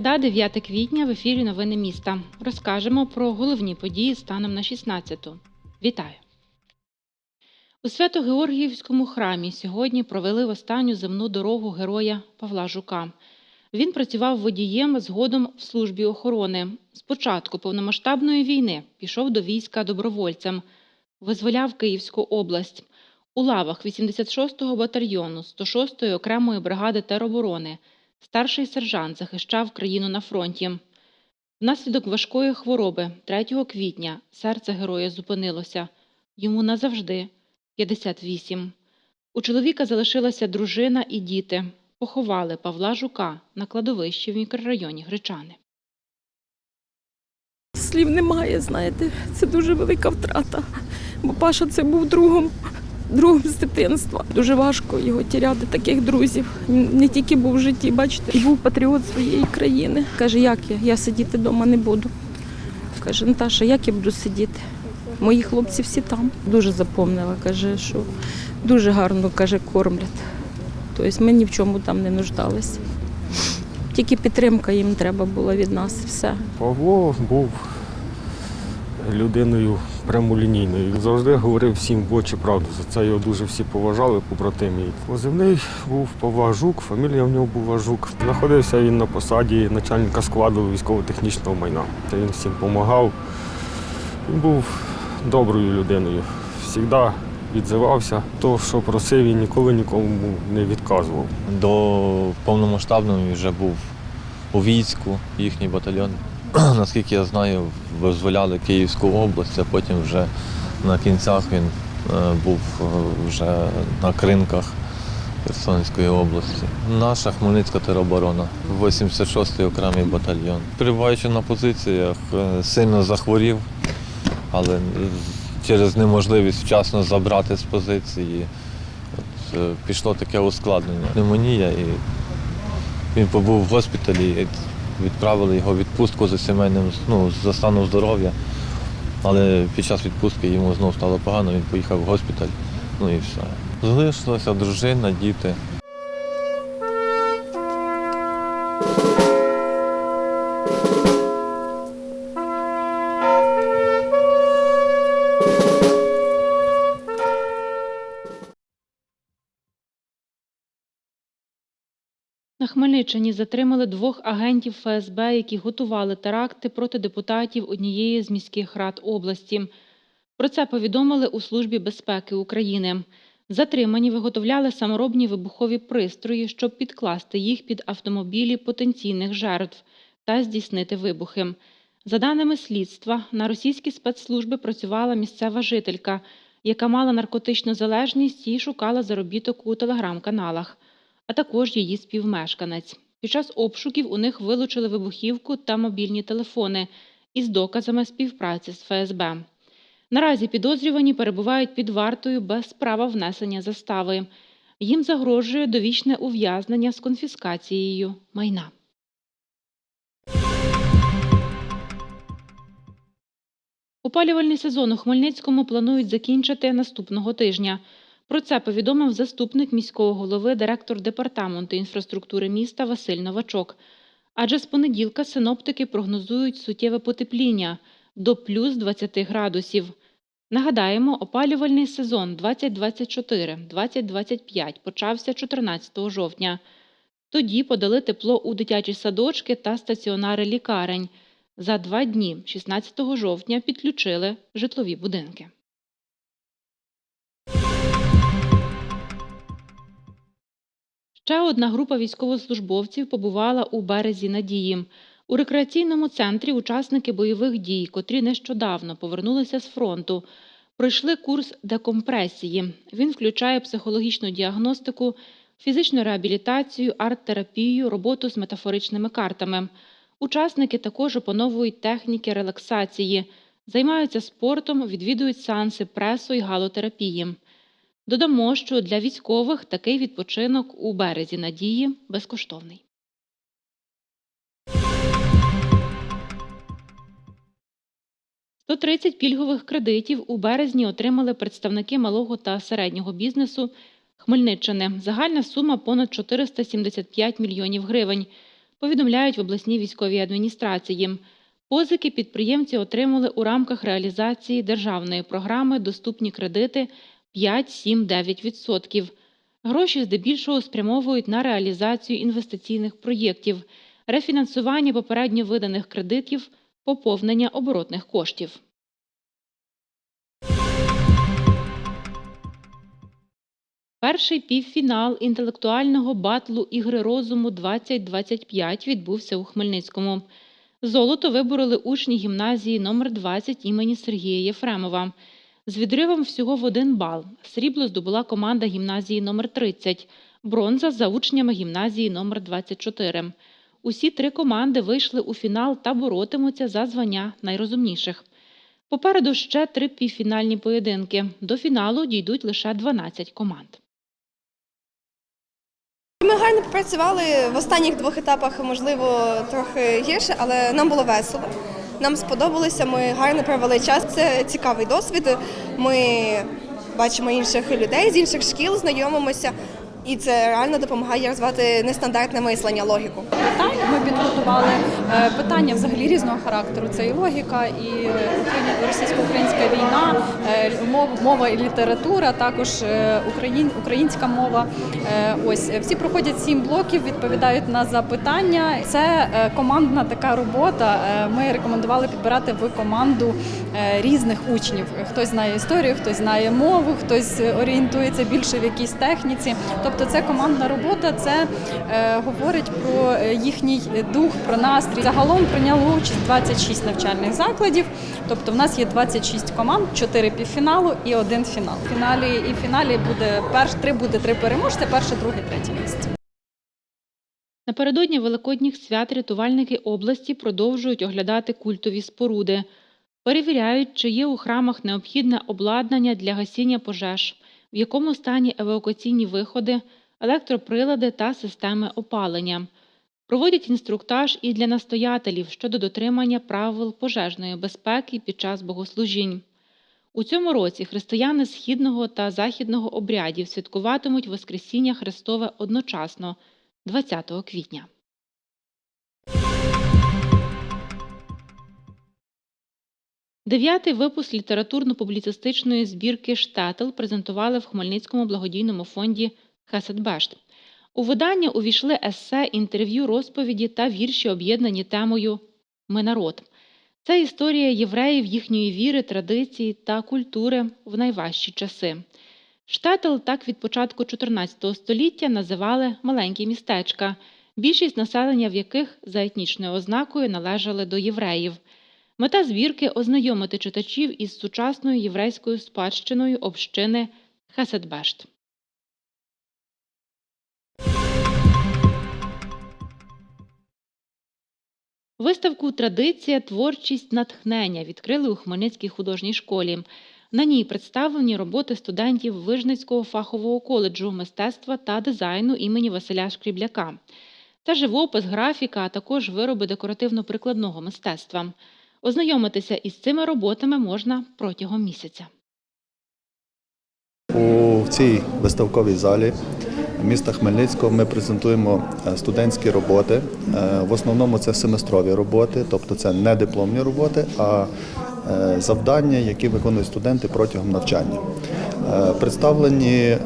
Середа, 9 квітня, в ефірі Новини міста. Розкажемо про головні події станом на 16-ту. Вітаю! У Свято-Георгіївському храмі сьогодні провели в останню земну дорогу героя Павла Жука. Він працював водієм згодом в службі охорони. Спочатку повномасштабної війни пішов до війська добровольцем, визволяв Київську область. У лавах 86-го батальйону 106-ї окремої бригади тероборони старший сержант захищав країну на фронті. Внаслідок важкої хвороби 3 квітня серце героя зупинилося. Йому назавжди 58. У чоловіка залишилася дружина і діти. Поховали Павла Жука на кладовищі в мікрорайоні Гречани. Слів немає, знаєте, це дуже велика втрата. Бо Паша це був другом, другом з дитинства. Дуже важко його тіряти, таких друзів. Не тільки був в житті, бачите, був патріот своєї країни. Каже, як я? Я сидіти вдома не буду. Каже, Наташа, як я буду сидіти? Мої хлопці всі там. Дуже запомнила, каже, що дуже гарно каже, кормлять. Тобто ми ні в чому там не нуждалися. Тільки підтримка їм треба була від нас все. Павло був людиною прямолінійною. Завжди говорив всім в очі правду. За це його дуже всі поважали, побратимі. Позивний був Павла Жук, фамілія в нього була Жук. Знаходився він на посаді начальника складу військово-технічного майна. Та Він всім допомагав. Він був доброю людиною. Завжди відзивався. То, що просив, він ніколи нікому не відказував. До повномасштабної вже був у війську, їхній батальйон. Наскільки я знаю, визволяли Київську область, а потім вже на кінцях він е, був е, вже на кринках Херсонської області. Наша Хмельницька тероборона, 86-й окремий батальйон. Перебуваючи на позиціях, е, сильно захворів, але через неможливість вчасно забрати з позиції от, пішло таке ускладнення. Пневмонія, і він побув в госпіталі, відправили його в відпустку за сімейним ну, за станом здоров'я. Але під час відпустки йому знову стало погано, він поїхав в госпіталь, ну і все. Залишилася дружина, діти. Хмельниччині затримали двох агентів ФСБ, які готували теракти проти депутатів однієї з міських рад області. Про це повідомили у Службі безпеки України. Затримані виготовляли саморобні вибухові пристрої, щоб підкласти їх під автомобілі потенційних жертв та здійснити вибухи. За даними слідства, на російські спецслужби працювала місцева жителька, яка мала наркотичну залежність і шукала заробіток у телеграм-каналах а також її співмешканець. Під час обшуків у них вилучили вибухівку та мобільні телефони із доказами співпраці з ФСБ. Наразі підозрювані перебувають під вартою без права внесення застави. Їм загрожує довічне ув'язнення з конфіскацією майна. Опалювальний сезон у Хмельницькому планують закінчити наступного тижня. Про це повідомив заступник міського голови, директор департаменту інфраструктури міста Василь Новачок. Адже з понеділка синоптики прогнозують суттєве потепління до плюс 20 градусів. Нагадаємо, опалювальний сезон 2024-2025 почався 14 жовтня. Тоді подали тепло у дитячі садочки та стаціонари лікарень. За два дні, 16 жовтня, підключили житлові будинки. Ще одна група військовослужбовців побувала у березі Надії. У рекреаційному центрі учасники бойових дій, котрі нещодавно повернулися з фронту, пройшли курс декомпресії. Він включає психологічну діагностику, фізичну реабілітацію, арт-терапію, роботу з метафоричними картами. Учасники також опановують техніки релаксації, займаються спортом, відвідують сеанси пресу і галотерапії. Додамо, що для військових такий відпочинок у березі надії безкоштовний. «130 пільгових кредитів у березні отримали представники малого та середнього бізнесу Хмельниччини. Загальна сума понад 475 мільйонів гривень. повідомляють в обласній військовій адміністрації. Позики підприємці отримали у рамках реалізації державної програми Доступні кредити 5-7-9%. Гроші здебільшого спрямовують на реалізацію інвестиційних проєктів, рефінансування попередньо виданих кредитів, поповнення оборотних коштів. Перший півфінал інтелектуального батлу Ігри розуму 2025 відбувся у Хмельницькому. Золото вибороли учні гімназії номер 20 імені Сергія Єфремова. З відривом всього в один бал. Срібло здобула команда гімназії номер 30, бронза за учнями гімназії номер 24. Усі три команди вийшли у фінал та боротимуться за звання найрозумніших. Попереду ще три півфінальні поєдинки. До фіналу дійдуть лише 12 команд. Ми гарно попрацювали в останніх двох етапах, можливо, трохи гірше, але нам було весело. Нам сподобалося, ми гарно провели час. Це цікавий досвід. Ми бачимо інших людей з інших шкіл, знайомимося, і це реально допомагає розвивати нестандартне мислення, логіку. питань. Ми підготували е, питання взагалі різного характеру. Це і логіка, і російсько-українська війна, е, мов- мова і література, також е, українська мова. Ось всі проходять сім блоків, відповідають на запитання. Це командна така робота. Ми рекомендували підбирати в команду різних учнів. Хтось знає історію, хтось знає мову, хтось орієнтується більше в якійсь техніці. Тобто, це командна робота, це е, говорить про е, їхній дух, про настрій. Загалом прийняло участь 26 навчальних закладів. Тобто, в нас є 26 команд, 4 півфіналу і один фінал. В фіналі і фіналі буде перш три буде три переможця, перше, друге, третє місце. Напередодні Великодніх свят рятувальники області продовжують оглядати культові споруди. Перевіряють, чи є у храмах необхідне обладнання для гасіння пожеж, в якому стані евакуаційні виходи, електроприлади та системи опалення. Проводять інструктаж і для настоятелів щодо дотримання правил пожежної безпеки під час богослужінь. У цьому році християни східного та західного обрядів святкуватимуть Воскресіння Христове одночасно 20 квітня. Дев'ятий випуск літературно-публіцистичної збірки Штетл презентували в Хмельницькому благодійному фонді Хеседбешт. У видання увійшли есе, інтерв'ю, розповіді та вірші, об'єднані темою Ми народ. Це історія євреїв, їхньої віри, традиції та культури в найважчі часи. Штетл так від початку 14 століття називали маленькі містечка, більшість населення в яких за етнічною ознакою належали до євреїв. Мета збірки ознайомити читачів із сучасною єврейською спадщиною общини Хеседбешт. Виставку Традиція, творчість, натхнення відкрили у Хмельницькій художній школі. На ній представлені роботи студентів Вижницького фахового коледжу мистецтва та дизайну імені Василя Шкрібляка. Це живопис, графіка, а також вироби декоративно-прикладного мистецтва. Ознайомитися із цими роботами можна протягом місяця. У цій виставковій залі міста Хмельницького ми презентуємо е, студентські роботи. Е, В основному це семестрові роботи, тобто це не дипломні роботи, а е, завдання, які виконують студенти протягом навчання. Е, Представлені е,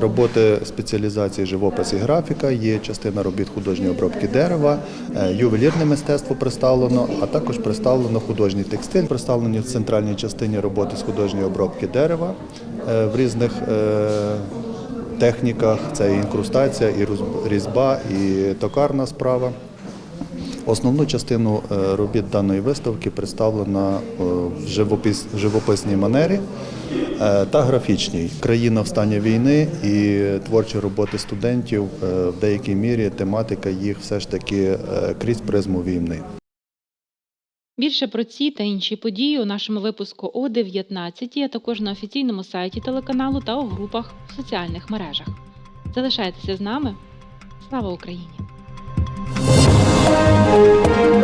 роботи спеціалізації живопис і графіка, є частина робіт художньої обробки дерева, е, ювелірне мистецтво представлено, а також представлено художній текстиль, представлені в центральній частині роботи з художньої обробки дерева в різних техніках. Це і інкрустація, і різьба, і токарна справа. Основну частину е, робіт даної виставки представлена е, в живопис, живописній манері е, та графічній. Країна в стані війни і творчі роботи студентів в деякій мірі тематика їх все ж таки крізь призму війни. Більше про ці та інші події у нашому випуску о 19, а також на офіційному сайті телеканалу та у групах в соціальних мережах. Залишайтеся з нами. Слава Україні! Thank you.